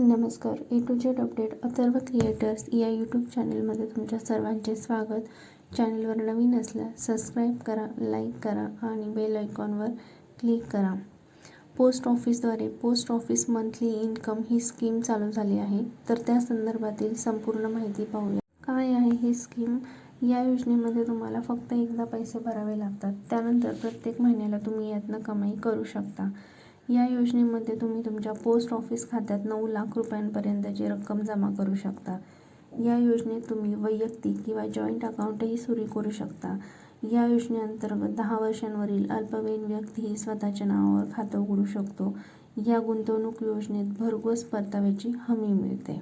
नमस्कार. A to Z update Atharva creators या YouTube चॅनलमध्ये तुमच्या सर्वांचे स्वागत. चॅनलवर नवीन असल्यास सबस्क्राईब करा लाईक करा आणि बेल आयकॉनवर क्लिक करा. पोस्ट ऑफिसद्वारे पोस्ट ऑफिस मंथली इन्कम ही स्कीम चालू झाली आहे. तर त्या संदर्भातील संपूर्ण माहिती पाहूया. काय आहे ही स्कीम? या योजनेमध्ये तुम्हाला फक्त एकदा पैसे भरावे लागतात. त्यानंतर प्रत्येक महिन्याला तुम्ही यातनं कमाई करू शकता. या योजनेमध्ये तुम्ही तुमच्या पोस्ट ऑफिस खात्यात नऊ लाख रुपयांपर्यंतची रक्कम जमा करू शकता. या योजनेत तुम्ही वैयक्तिक किंवा जॉईंट अकाउंटही सुरू करू शकता. या योजनेअंतर्गत दहा वर्षांवरील अल्पवयीन व्यक्तीही स्वतःच्या नावावर खातं उघडू शकतो. या गुंतवणूक योजनेत भरघोस परताव्याची हमी मिळते.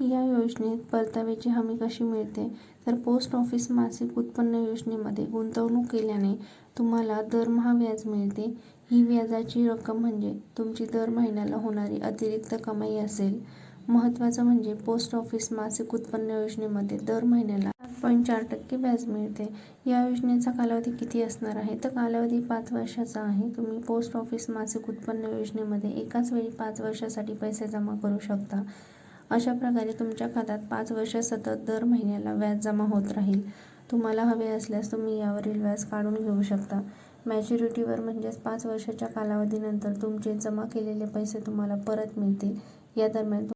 या योजनेत परताव्याची हमी कशी मिळते? तर पोस्ट ऑफिस मासिक उत्पन्न योजनेमध्ये गुंतवणूक केल्याने तुम्हाला दरमहा व्याज मिळते. ही व्याजाची रक्कम म्हणजे तुमची दर महिन्याला होणारी अतिरिक्त कमाई असेल. महत्त्वाचं म्हणजे पोस्ट ऑफिस मासिक उत्पन्न योजनेमध्ये दर महिन्याला सात पॉईंट चार टक्के व्याज मिळते. या योजनेचा कालावधी किती असणार आहे? तर कालावधी पाच वर्षाचा आहे. तुम्ही पोस्ट ऑफिस मासिक उत्पन्न योजनेमध्ये एकाच वेळी पाच वर्षासाठी पैसे जमा करू शकता. अशा प्रकारे तुमच्या खात्यात पाच वर्ष सतत दर महिन्याला व्याज जमा होत राहील. तुम्हाला हवे असल्यास तुम्ही यावरील व्याज काढून घेऊ शकता. मॅच्युरिटीवर म्हणजेच पाच वर्षाच्या कालावधीनंतर तुमचे जमा केलेले पैसे तुम्हाला परत मिळतील. या दरम्यान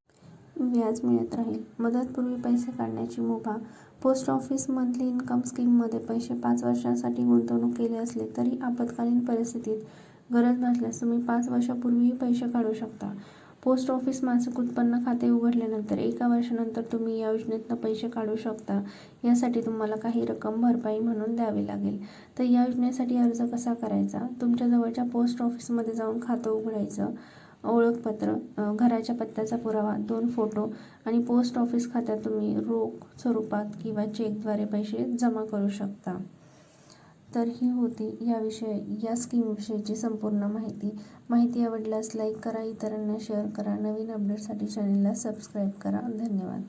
व्याज मिळत राहील. मुदतपूर्वी पैसे काढण्याची मुभा. पोस्ट ऑफिस मंथली इन्कम स्कीममध्ये पैसे पाच वर्षांसाठी गुंतवणूक केले असले तरी आपत्कालीन परिस्थितीत गरज भासल्यास तुम्ही पाच वर्षापूर्वीही पैसे काढू शकता. पोस्ट ऑफिस मासिक उत्पन्न खाते उघडल्यानंतर एका वर्षानंतर तुम्ही या योजनेतनं पैसे काढू शकता. यासाठी तुम्हाला काही रक्कम भरपाई म्हणून द्यावी लागेल. तर या योजनेसाठी अर्ज कसा करायचा? तुमच्या जवळच्या पोस्ट ऑफिसमध्ये जाऊन खातं उघडायचं. ओळखपत्र घराच्या पत्त्याचा पुरावा दोन फोटो आणि पोस्ट ऑफिस खात्यात तुम्ही रोख स्वरूपात किंवा चेकद्वारे पैसे जमा करू शकता. तर ही होती याविषयी या स्कीमविषयीची संपूर्ण माहिती. माहिती आवडल्यास लाईक करा इतरांना शेअर करा. नवीन अपडेटसाठी चॅनलला सबस्क्राईब करा. धन्यवाद.